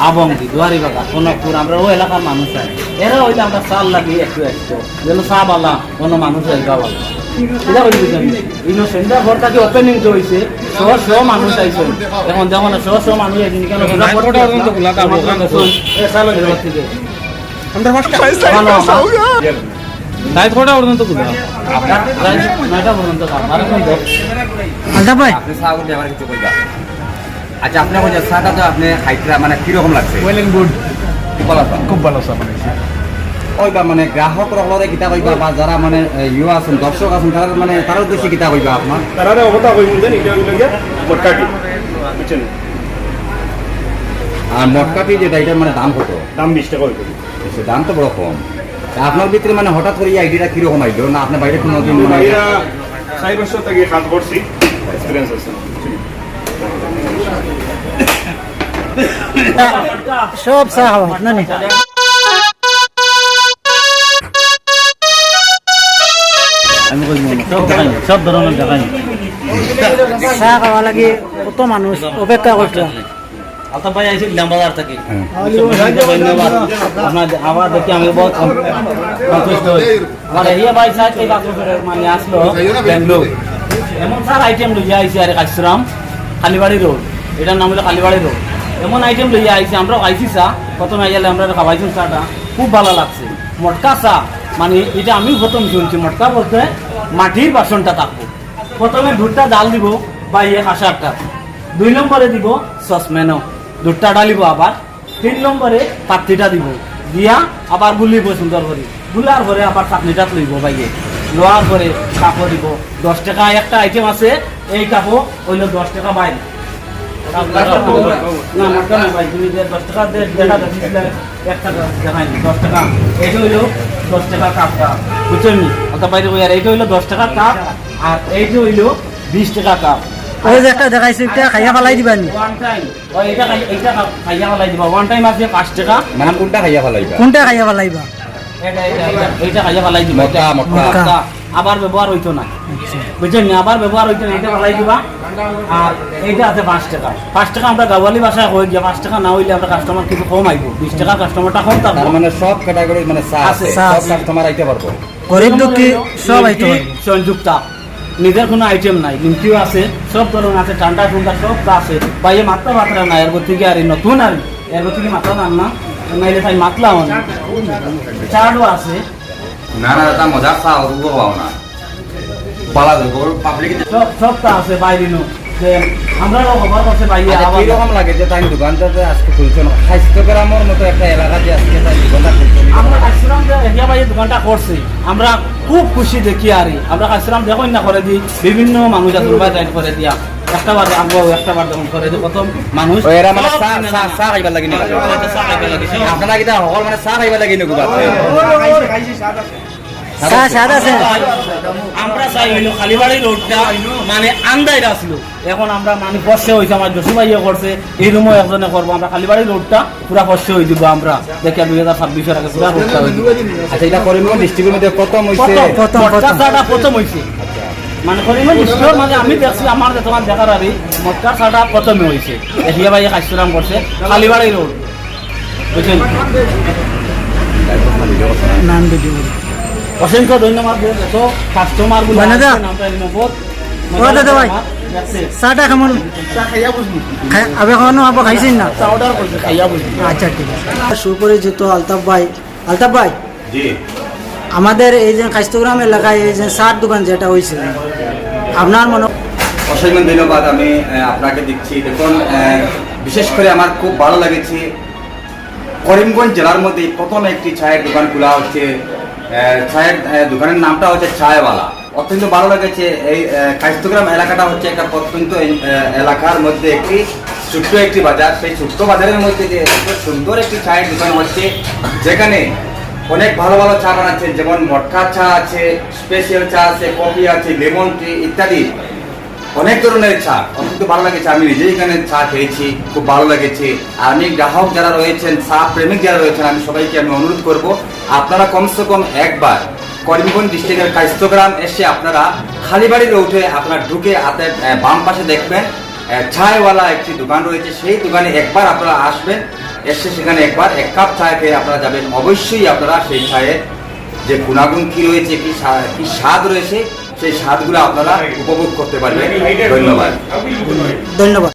আবঙ্গি দুয়ারি বাগা কনকপুর আমরা ওই এলাকার মানুষ আছে এরা হইলে আমরা চাল লাগি একটু একটু যেন চা বালা কোনো মানুষ বালা এটা ওপেনিং তো হয়েছে মানুষ আইছে। এখন দেখো না মানুষ আইছে কেন কটা পর্যন্ত খুলে আপনার নয়টা পর্যন্ত আলতাফ ভাই। আপনি চা করতে কিছু কইবা আচ্ছা আপনার কইছে চাটা তো আপনি খাইতরা মানে কীরকম লাগছে? ওয়েল এন্ড গুড খুব ভালো চা। বানাইছে। কইবা মানে গ্রাহক রহলরে কিতা কইবা বা যারা মানে ইউ আছেন দর্শক আছেন তারা মানে তার উদ্দেশ্যে কিতা কইবা আপনার তারা অবতা কই মুদেন এটা হইল মটকাটি বুঝছেন আর যেটা এটার মানে দাম কত? দাম বিশ টাকা হইল সে দাম তো বড় কম। আপনার ভিতরে মানে হঠাৎ করে এই আইডিয়াটা কীরকম আইলো না আপনি বাইরে কোনো দিন মানে চার বছর থেকে কাজ করছি এক্সপিরিয়েন্স আছে। সব চা খাওয়া না আমি কই সব দেখাই সব ধরনের দেখাই। চা খাওয়া লাগে কত মানুষ অপেক্ষা করছে। আলতাফ ভাই আইসি ইলামবাজার থেকে। হ্যাঁ। ধন্যবাদ আপনার আবার দেখি আমি বহুত সন্তুষ্ট হই। আমার এই ভাই সাহেব এই বাথরুম মানে আসলো ব্যাঙ্গালোর এমন স্যার আইটেম লইয়া আইসি আরে কাশরাম কালীবাড়ি রোড এটার নাম হলো কালীবাড়ি রোড এমন আইটেম লইয়া আইসি আমরা আইছি চা। প্রথমে আইয়ালে আমরা খাওয়াইছি চাটা। খুব ভালো লাগছে। মটকা চা। মানে এটা আমি প্রথম শুনছি, মটকা বলতে মাটির বাসনটা থাকব। প্রথমে দুধটা ডাল দিব, বা ইয়ে কাঁসারটা দুই নম্বরে দিব সসম্যানও দুধটা ডালিব আবার। তিন নম্বরে পাত্রিটা দিব। দিয়া আবার গুলিব সুন্দর করে। গুলার পরে আবার চাটনিটা লইব বাইয়ে। লোয়ার পরে কাপড় দিব। দশ টাকা একটা আইটেম আছে, এই কাপড় হইল দশ টাকা বাইরে। না মাত্র না ভাই? তুমি দশ টাকা দিয়ে যেটা এক টাকা দেখাইনি দশ টাকা। এইটা হইল দশ টাকা কাপটা বুঝছেন অত বাইরে আর এইটা হইল দশ টাকা কাপ আর এইটা হইল বিশ টাকা কাপ। ওই যে একটা দেখাইছে এটা খাইয়া ফেলাই দিবা নি? ওয়ান টাইম ওই এটা খাই খাইয়া ফেলাই দিবা। ওয়ান টাইম আছে পাঁচ টাকা। মানে কোনটা খাইয়া ফেলাইবা? কোনটা খাইয়া ফেলাইবা? এইটা খাইয়া ফেলাই দিবা মটকা, মটকা। মটকা। আবার ব্যবহার হইতো না। বুঝছেন আবার ব্যবহার হইতো না এটা ফেলাই দিবা। আর এইটা আছে পাঁচ টাকা। পাঁচ টাকা আমরা গাওয়ালি ভাষায় হয়ে গিয়া পাঁচ টাকা না হইলে আমরা কাস্টমার কিছু কম আইব। বিশ টাকা কাস্টমারটা কম তার মানে সব ক্যাটাগরি মানে সব কাস্টমার আইতে পারব। গরিব দুঃখী সব আইতে সংযুক্ত। নিজের কোনো আইটেম নাই নিমকিও আছে সব ধরনের আছে ঠান্ডা ঠান্ডা সব আছে। বাইরে মাত্রা মাত্রা নাই এর থেকে আর নতুন আর এর থেকে মাত্রা দাম না। নাইলে তাই মাতলাও না চাটও আছে। না না দাদা চা ওগুলো পাও না। পালা দেবো পাবলিক সব সবটা আছে বাইরে যে আমরা খবর করছে বাইরে আবার লাগে যে তাই দোকানটাতে আজকে খুলছো না স্বাস্থ্যগ্রামের মতো একটা এলাকা যে আজকে তাই দোকানটা খুলছো আমরা কাশিরাম যে এরিয়া বাইরে দোকানটা করছি আমরা খুব খুশি দেখি আর। আমরা কাশিরাম দেখুন না করে দিই বিভিন্ন মানুষ আছে টাইট করে দিয়া। একটা বার আগে একটা বার যখন করে দিই প্রথম মানুষ এরা মানে চা চা চা খাইবার লাগি না। আপনারা কিটা সকল মানে চা খাইবার লাগি না আমরা চাই হইল খালিবাড়ি রোডটা মানে আন্দাইরা আসলো এখন আমরা মানে ফসে হয়েছে আমার জসু ভাইয়ে করছে এই রুমও একজনে করব আমরা খালিবাড়ি রোডটা পুরা ফসে হয়ে দিব আমরা। দেখি দুই হাজার ছাব্বিশের আগে পুরা রোডটা হয়ে আচ্ছা এটা করিমগঞ্জ ডিস্ট্রিক্টের মধ্যে প্রথম হইছে। প্রথম প্রথম, মটকা প্রথম। চাটা প্রথম হয়েছে মানে করিমগঞ্জ মানে আমি দেখছি আমার তোমার দেখার আরে মটকা চাটা প্রথমে হয়েছে এহিয়া ভাই কাশিরাম করছে খালিবাড়ি রোড। বুঝছেন? নান ভিডিও অসংখ্য ধন্যবাদ যত কাস্টমারগুলো দাদা ভাই। চাটা খাই আবে খাওয়ানো আবার খাইছেন না অর্ডার করছে খাইয়া বুঝবি আচ্ছা ঠিক আছে। সুপরিচিত আলতাফ ভাই। আলতাফ ভাই আমাদের এই যে কাস্তগ্রাম এলাকায় এই যে চার দোকান যেটা হয়েছে আপনার মনে অসংখ্য ধন্যবাদ আমি আপনাকে দিচ্ছি দেখুন বিশেষ করে আমার খুব ভালো লেগেছে করিমগঞ্জ জেলার মধ্যে প্রথম একটি চায়ের দোকান খোলা হচ্ছে চায়ের দোকানের নামটা হচ্ছে চায়ওয়ালা। অত্যন্ত ভালো লেগেছে। এই আহ, কাইস্তগ্রাম এলাকাটা হচ্ছে একটা প্রত্যন্ত এলাকার মধ্যে একটি ছোট্ট একটি বাজার। সেই ছোট্ট বাজারের মধ্যে যে সুন্দর একটি চায়ের দোকান হচ্ছে যেখানে অনেক ভালো ভালো চা বানাচ্ছেন। যেমন মটকা চা আছে স্পেশাল চা আছে কফি আছে লেমন টি ইত্যাদি। অনেক ধরনের চা। অত্যন্ত ভালো লেগেছে আমি নিজেই এখানে চা খেয়েছি, খুব ভালো লেগেছে। আর আমি গ্রাহক যারা রয়েছেন, চা প্রেমিক যারা রয়েছেন, আমি সবাইকে আমি অনুরোধ করব, আপনারা কমসে কম একবার করিমগঞ্জ ডিস্ট্রিক্টের কাইস্তগ্রাম এসে আপনারা খালি খালিবাড়ি রোডে আপনারা ঢুকে হাতে বাম পাশে দেখবেন চায়ওয়ালা একটি দোকান রয়েছে। সেই দোকানে একবার আপনারা আসবেন, এসে সেখানে একবার এক কাপ চা খেয়ে আপনারা যাবেন। অবশ্যই আপনারা সেই চায়ের যে গুণাগুণ কী রয়েছে কি স্বাদ রয়েছে সেই স্বাদগুলো আপনারা উপভোগ করতে পারবেন। ধন্যবাদ। ধন্যবাদ।